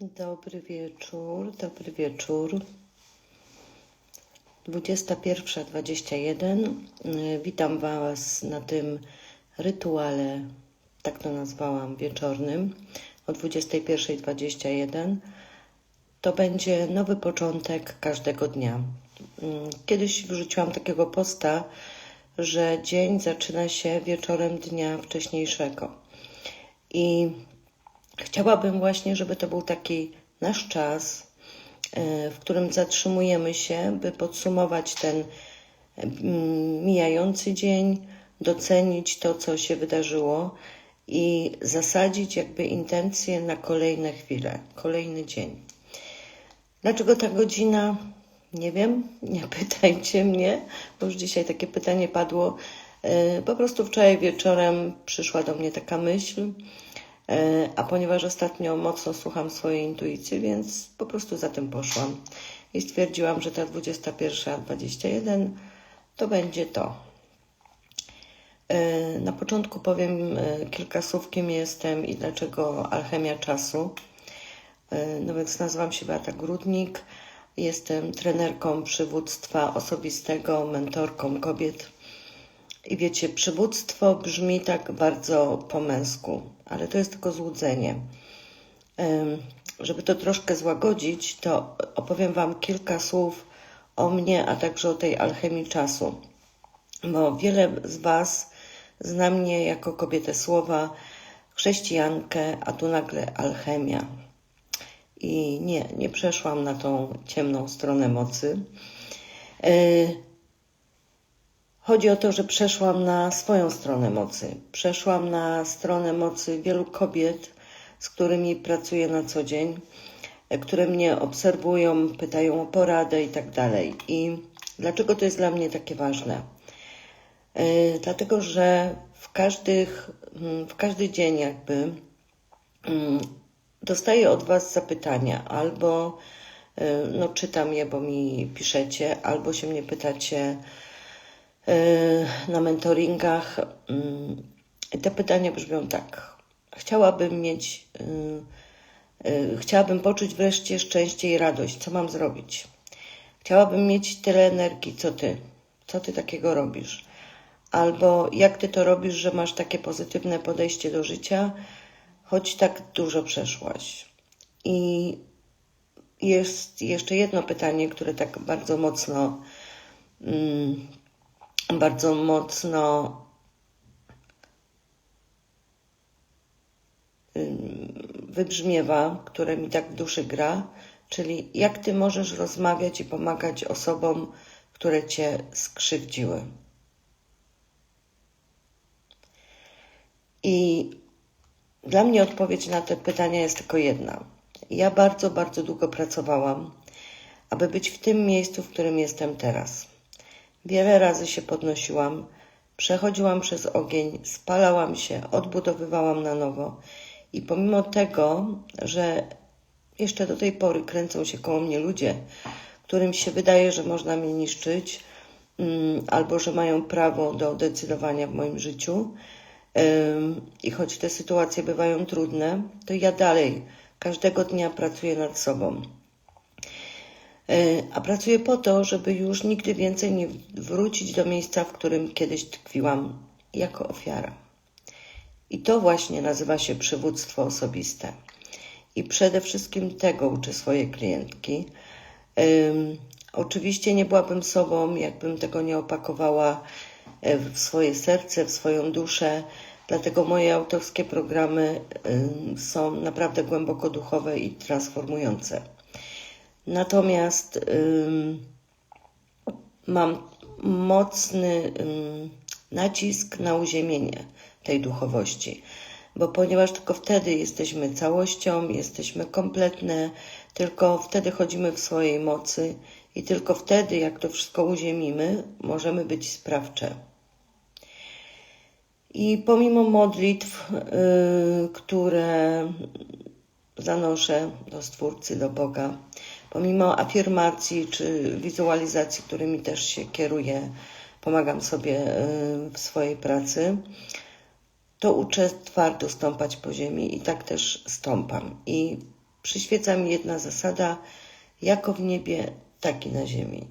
Dobry wieczór, dobry wieczór. 21.21. Y, Witam Was na tym rytuale, tak to nazwałam, wieczornym o 21.21. To będzie nowy początek każdego dnia. Y, Kiedyś wrzuciłam takiego posta, że dzień zaczyna się wieczorem dnia wcześniejszego. I Chciałabym właśnie, żeby to był taki nasz czas, e, w którym zatrzymujemy się, by podsumować ten mm, mijający dzień, docenić to, co się wydarzyło i zasadzić jakby intencje na kolejne chwile, kolejny dzień. Dlaczego ta godzina? Nie wiem, nie pytajcie mnie, bo już dzisiaj takie pytanie padło. E, Po prostu wczoraj wieczorem przyszła do mnie taka myśl, E, a ponieważ ostatnio mocno słucham swojej intuicji, więc po prostu za tym poszłam. I stwierdziłam, że ta 21.21 to będzie to. E, Na początku powiem e, kilka słów, kim jestem i dlaczego alchemia czasu. No więc nazywam się Beata Grudnik. Jestem trenerką przywództwa osobistego, mentorką kobiet i wiecie, przywództwo brzmi tak bardzo po męsku, ale to jest tylko złudzenie. Żeby to troszkę złagodzić, to opowiem Wam kilka słów o mnie, a także o tej alchemii czasu. Bo wiele z Was zna mnie jako kobietę słowa, chrześcijankę, a tu nagle alchemia. I nie, nie przeszłam na tą ciemną stronę mocy. E, Chodzi o to, że przeszłam na swoją stronę mocy. Przeszłam na stronę mocy wielu kobiet, z którymi pracuję na co dzień, które mnie obserwują, pytają o poradę i tak dalej. I dlaczego to jest dla mnie takie ważne? Yy, dlatego, że w, każdych, yy, w każdy dzień jakby yy, dostaję od Was zapytania albo no, czytam je, bo mi piszecie, albo się mnie pytacie, na mentoringach. Mm, te pytania brzmią tak. Chciałabym mieć, y, y, chciałabym poczuć wreszcie szczęście i radość. Co mam zrobić? Chciałabym mieć tyle energii, co ty. Co ty takiego robisz? Albo jak ty to robisz, że masz takie pozytywne podejście do życia, choć tak dużo przeszłaś. I jest jeszcze jedno pytanie, które tak bardzo mocno mm, bardzo mocno wybrzmiewa, które mi tak w duszy gra, czyli jak ty możesz rozmawiać i pomagać osobom, które cię skrzywdziły. I dla mnie odpowiedź na te pytania jest tylko jedna. Ja bardzo, bardzo długo pracowałam, aby być w tym miejscu, w którym jestem teraz. Wiele razy się podnosiłam, przechodziłam przez ogień, spalałam się, odbudowywałam na nowo. I pomimo tego, że jeszcze do tej pory kręcą się koło mnie ludzie, którym się wydaje, że można mnie niszczyć, mm, albo że mają prawo do decydowania w moim życiu, i choć te sytuacje bywają trudne, to ja dalej każdego dnia pracuję nad sobą. E, a pracuję po to, żeby już nigdy więcej nie wrócić do miejsca, w którym kiedyś tkwiłam jako ofiara. I to właśnie nazywa się przywództwo osobiste. I przede wszystkim tego uczę swoje klientki. Um, oczywiście nie byłabym sobą, jakbym tego nie opakowała e, w swoje serce, w swoją duszę. Dlatego moje autorskie programy są naprawdę głęboko duchowe i transformujące. Natomiast mam mocny nacisk na uziemienie tej duchowości, bo ponieważ tylko wtedy jesteśmy całością, jesteśmy kompletne, tylko wtedy chodzimy w swojej mocy i tylko wtedy, jak to wszystko uziemimy, możemy być sprawcze. I pomimo modlitw, yy, które zanoszę do Stwórcy, do Boga, pomimo afirmacji czy wizualizacji, którymi też się kieruję, pomagam sobie y, w swojej pracy, to uczę twardo stąpać po ziemi i tak też stąpam. I Przyświeca mi jedna zasada, jako w niebie, tak i na ziemi.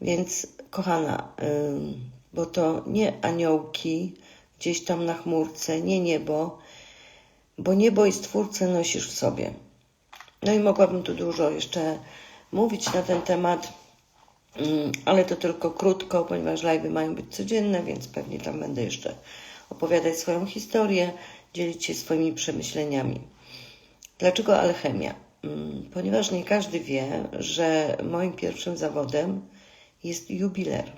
Więc, kochana, bo to nie aniołki gdzieś tam na chmurce, nie niebo, bo niebo i Stwórcę nosisz w sobie. No i mogłabym tu dużo jeszcze mówić na ten temat, ale to tylko krótko, ponieważ live'y mają być codzienne, więc pewnie tam będę jeszcze opowiadać swoją historię, dzielić się swoimi przemyśleniami. Dlaczego alchemia? Ponieważ nie każdy wie, że moim pierwszym zawodem jest jubiler.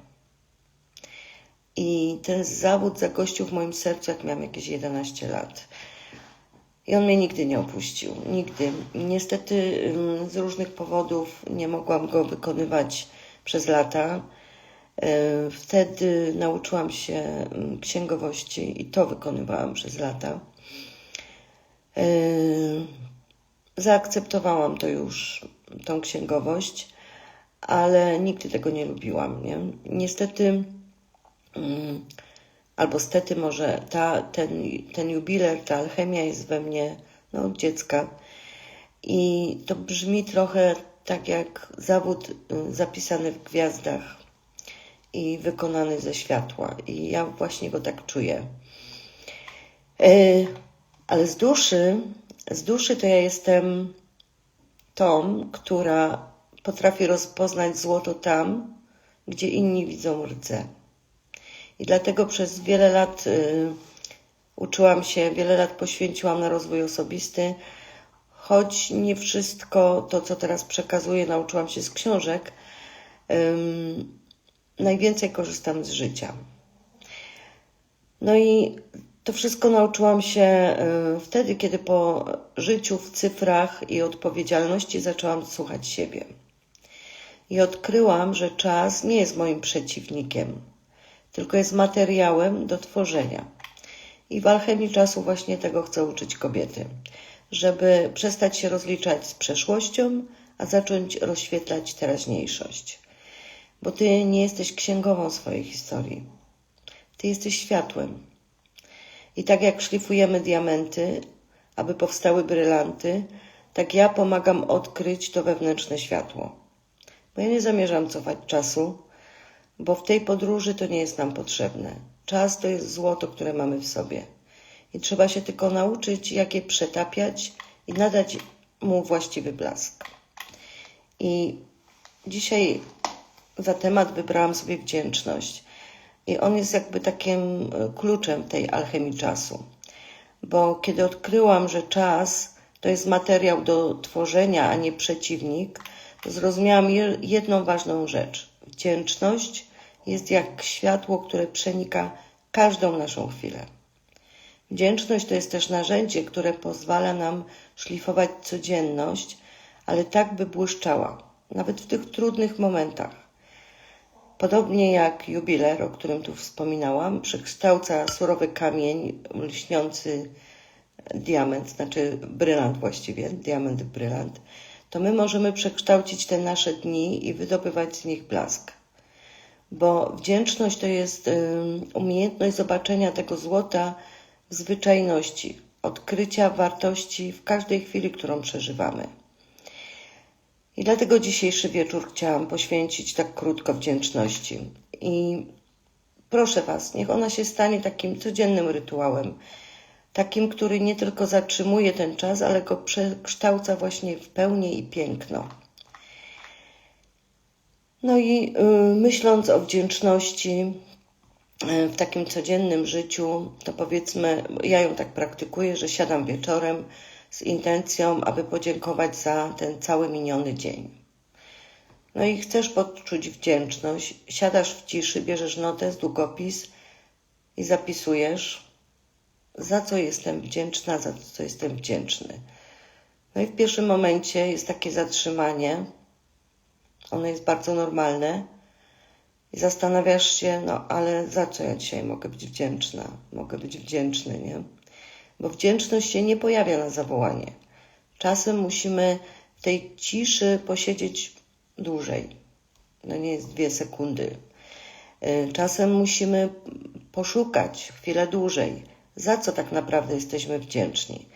I ten zawód zagościł w moim sercu, jak miałam jakieś 11 lat. I on mnie nigdy nie opuścił. Nigdy. Niestety z różnych powodów nie mogłam go wykonywać przez lata. E, wtedy nauczyłam się księgowości i to wykonywałam przez lata. E, zaakceptowałam to już, tą księgowość, ale nigdy tego nie lubiłam. Nie? Niestety, albo stety może ta, ten, ten jubiler, ta alchemia jest we mnie no, od dziecka. I to brzmi trochę tak jak zawód y, zapisany w gwiazdach i wykonany ze światła. I ja właśnie go tak czuję. Y, ale z duszy, z duszy to ja jestem tą, która potrafi rozpoznać złoto tam, gdzie inni widzą rdze. I dlatego przez wiele lat y, uczyłam się, wiele lat poświęciłam na rozwój osobisty, choć nie wszystko to, co teraz przekazuję, nauczyłam się z książek. Najwięcej korzystam z życia. No i to wszystko nauczyłam się y, wtedy, kiedy po życiu w cyfrach i odpowiedzialności zaczęłam słuchać siebie. I odkryłam, że czas nie jest moim przeciwnikiem, tylko jest materiałem do tworzenia. I w alchemii czasu właśnie tego chcę uczyć kobiety żeby przestać się rozliczać z przeszłością, a zacząć rozświetlać teraźniejszość. Bo ty nie jesteś księgową swojej historii. Ty jesteś światłem. I tak jak szlifujemy diamenty, aby powstały brylanty, tak ja pomagam odkryć to wewnętrzne światło. Bo ja nie zamierzam cofać czasu, bo w tej podróży to nie jest nam potrzebne. Czas to jest złoto, które mamy w sobie i trzeba się tylko nauczyć, jak je przetapiać i nadać mu właściwy blask. I dzisiaj za temat wybrałam sobie wdzięczność. I on jest jakby takim e, kluczem tej alchemii czasu. Bo kiedy odkryłam, że czas to jest materiał do tworzenia, a nie przeciwnik, to zrozumiałam jedną ważną rzecz. Wdzięczność jest jak światło, które przenika każdą naszą chwilę. Wdzięczność to jest też narzędzie, które pozwala nam szlifować codzienność, ale tak, by błyszczała, nawet w tych trudnych momentach. Podobnie jak jubiler, o którym tu wspominałam, przekształca surowy kamień, lśniący diament, znaczy brylant właściwie, diament brylant, to my możemy przekształcić te nasze dni i wydobywać z nich blask. Bo wdzięczność to jest umiejętność zobaczenia tego złota, w zwyczajności, odkrycia wartości w każdej chwili, którą przeżywamy. I dlatego dzisiejszy wieczór chciałam poświęcić tak krótko wdzięczności. I proszę Was, niech ona się stanie takim codziennym rytuałem, takim, który nie tylko zatrzymuje ten czas, ale go przekształca właśnie w pełnię i piękno. No i yy, myśląc o wdzięczności, w takim codziennym życiu, to powiedzmy, ja ją tak praktykuję, że siadam wieczorem z intencją, aby podziękować za ten cały miniony dzień. No i chcesz poczuć wdzięczność, siadasz w ciszy, bierzesz notes, długopis i zapisujesz, za co jestem wdzięczna, za co jestem wdzięczny. No i w pierwszym momencie jest takie zatrzymanie. Ono jest bardzo normalne i zastanawiasz się, no ale za co ja dzisiaj mogę być wdzięczna? Mogę być wdzięczny, nie? Bo wdzięczność się nie pojawia na zawołanie. Czasem musimy w tej ciszy posiedzieć dłużej. No nie jest dwie sekundy. Y, czasem musimy poszukać chwilę dłużej, za co tak naprawdę jesteśmy wdzięczni.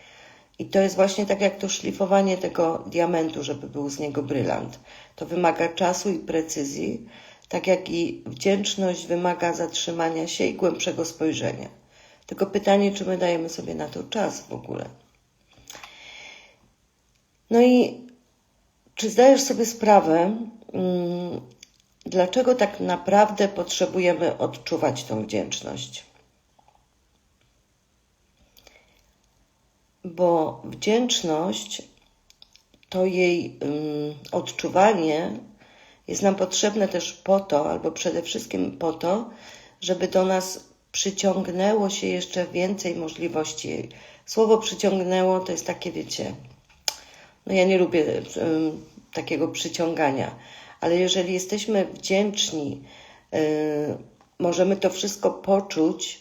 I to jest właśnie tak jak to szlifowanie tego diamentu, żeby był z niego brylant. To wymaga czasu i precyzji, tak jak i wdzięczność wymaga zatrzymania się i głębszego spojrzenia. Tylko pytanie, czy my dajemy sobie na to czas w ogóle. No i czy zdajesz sobie sprawę, mm, dlaczego tak naprawdę potrzebujemy odczuwać tą wdzięczność? Bo wdzięczność to jej um, odczuwanie jest nam potrzebne też po to, albo przede wszystkim po to, żeby do nas przyciągnęło się jeszcze więcej możliwości. Słowo przyciągnęło to jest takie, wiecie, no ja nie lubię um, takiego przyciągania, ale jeżeli jesteśmy wdzięczni, yy, możemy to wszystko poczuć,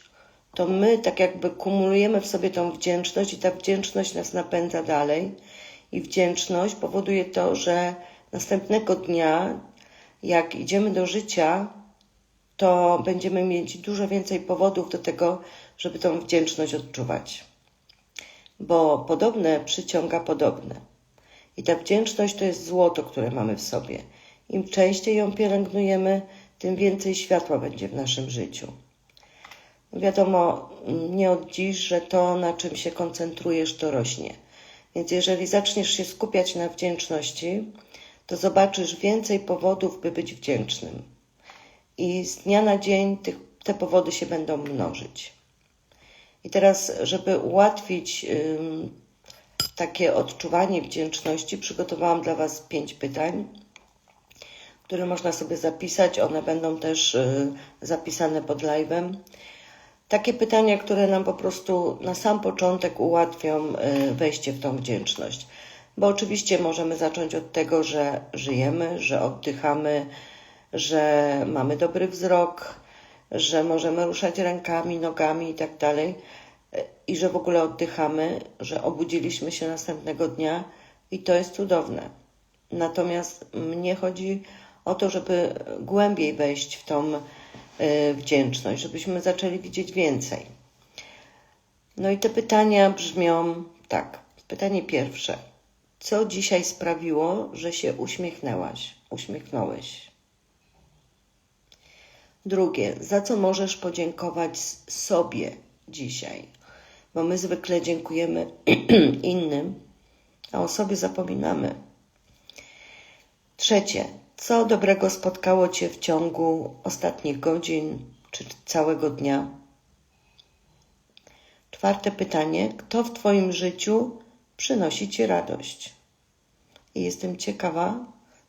to my tak jakby kumulujemy w sobie tą wdzięczność i ta wdzięczność nas napędza dalej. I wdzięczność powoduje to, że następnego dnia, jak idziemy do życia, to będziemy mieć dużo więcej powodów do tego, żeby tą wdzięczność odczuwać. Bo podobne przyciąga podobne. I ta wdzięczność to jest złoto, które mamy w sobie. Im częściej ją pielęgnujemy, tym więcej światła będzie w naszym życiu. Wiadomo, nie od dziś, że to, na czym się koncentrujesz, to rośnie. Więc jeżeli zaczniesz się skupiać na wdzięczności, to zobaczysz więcej powodów, by być wdzięcznym. I z dnia na dzień tych, te powody się będą mnożyć. I teraz, żeby ułatwić ym, takie odczuwanie wdzięczności, przygotowałam dla Was pięć pytań, które można sobie zapisać. One będą też y, zapisane pod live'em. Takie pytania, które nam po prostu na sam początek ułatwią y, wejście w tą wdzięczność. Bo oczywiście możemy zacząć od tego, że żyjemy, że oddychamy, że mamy dobry wzrok, że możemy ruszać rękami, nogami i tak dalej, i że w ogóle oddychamy, że obudziliśmy się następnego dnia i to jest cudowne. Natomiast mnie chodzi o to, żeby głębiej wejść w tą y, wdzięczność, żebyśmy zaczęli widzieć więcej. No i te pytania brzmią tak. Pytanie pierwsze. Co dzisiaj sprawiło, że się uśmiechnęłaś, uśmiechnąłeś? Drugie, za co możesz podziękować sobie dzisiaj? Bo my zwykle dziękujemy innym, a o sobie zapominamy. Trzecie, co dobrego spotkało Cię w ciągu ostatnich godzin czy całego dnia? Czwarte pytanie, kto w Twoim życiu przynosi Ci radość? I jestem ciekawa,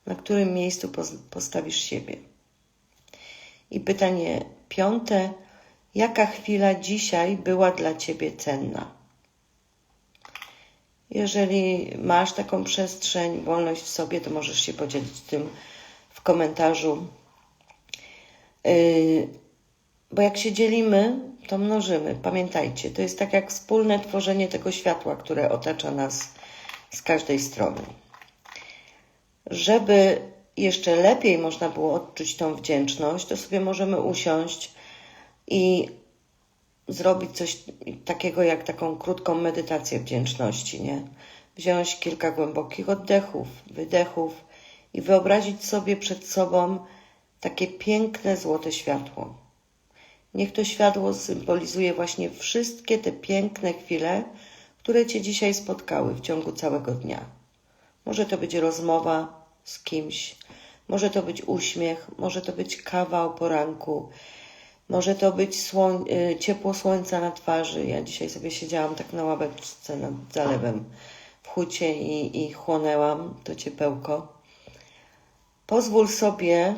na którym miejscu postawisz siebie. I pytanie piąte, jaka chwila dzisiaj była dla Ciebie cenna? Jeżeli masz taką przestrzeń, wolność w sobie, to możesz się podzielić tym komentarzu. Yy, bo jak się dzielimy, to mnożymy. Pamiętajcie, to jest tak jak wspólne tworzenie tego światła, które otacza nas z każdej strony. Żeby jeszcze lepiej można było odczuć tą wdzięczność, to sobie możemy usiąść i zrobić coś takiego jak taką krótką medytację wdzięczności, nie? Wziąć kilka głębokich oddechów, wydechów i wyobrazić sobie przed sobą takie piękne złote światło. Niech to światło symbolizuje właśnie wszystkie te piękne chwile, które Cię dzisiaj spotkały w ciągu całego dnia. Może to być rozmowa z kimś, może to być uśmiech, może to być kawa o poranku, może to być słoń, y, ciepło słońca na twarzy. Ja dzisiaj sobie siedziałam tak na ławeczce nad zalewem w hucie i, i chłonęłam to ciepełko. Pozwól sobie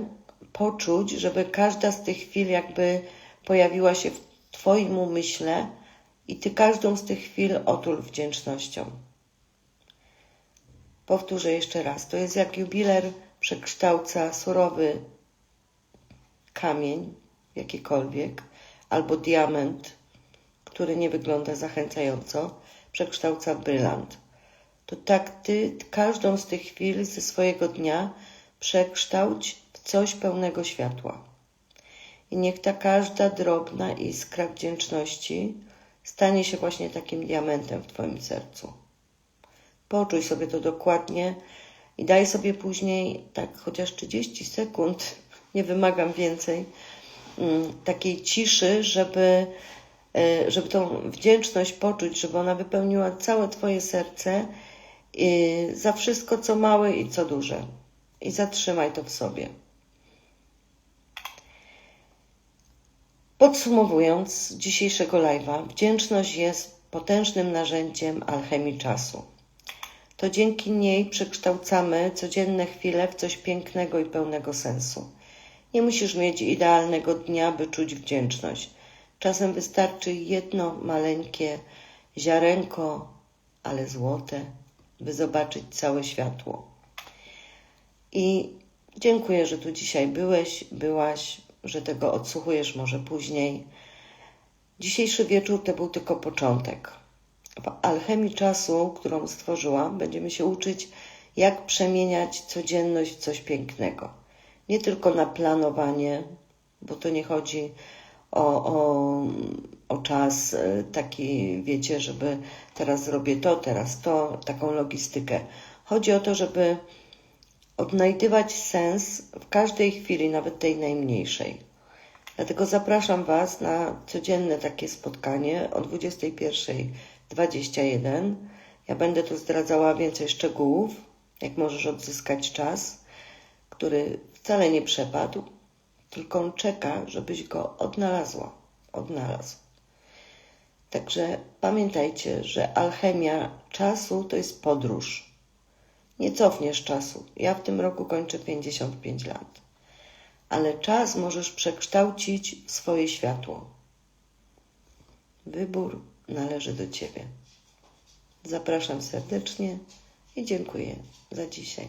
poczuć, żeby każda z tych chwil jakby pojawiła się w Twoim umyśle i Ty każdą z tych chwil otul wdzięcznością. Powtórzę jeszcze raz. To jest jak jubiler przekształca surowy kamień, jakikolwiek, albo diament, który nie wygląda zachęcająco, przekształca brylant. To tak Ty każdą z tych chwil ze swojego dnia przekształć w coś pełnego światła. I niech ta każda drobna iskra wdzięczności stanie się właśnie takim diamentem w Twoim sercu. Poczuj sobie to dokładnie i daj sobie później, tak chociaż 30 sekund, nie wymagam więcej, mm, takiej ciszy, żeby, e, żeby tą wdzięczność poczuć, żeby ona wypełniła całe Twoje serce i za wszystko, co małe i co duże. I zatrzymaj to w sobie. Podsumowując dzisiejszego live'a, wdzięczność jest potężnym narzędziem alchemii czasu. To dzięki niej przekształcamy codzienne chwile w coś pięknego i pełnego sensu. Nie musisz mieć idealnego dnia, by czuć wdzięczność. Czasem wystarczy jedno maleńkie ziarenko, ale złote, by zobaczyć całe światło. I dziękuję, że tu dzisiaj byłeś, byłaś, że tego odsłuchujesz może później. Dzisiejszy wieczór to był tylko początek. W alchemii czasu, którą stworzyłam, będziemy się uczyć, jak przemieniać codzienność w coś pięknego. Nie tylko na planowanie, bo to nie chodzi o, o, o czas e, taki, wiecie, żeby teraz zrobię to, teraz to, taką logistykę. Chodzi o to, żeby odnajdywać sens w każdej chwili, nawet tej najmniejszej. Dlatego zapraszam Was na codzienne takie spotkanie o 21.21. Ja będę tu zdradzała więcej szczegółów, jak możesz odzyskać czas, który wcale nie przepadł, tylko on czeka, żebyś go odnalazła, odnalazł. Także pamiętajcie, że alchemia czasu to jest podróż. Nie cofniesz czasu. Ja w tym roku kończę 55 lat. Ale czas możesz przekształcić w swoje światło. Wybór należy do Ciebie. Zapraszam serdecznie i dziękuję za dzisiaj.